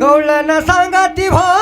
गवळण सांगती भो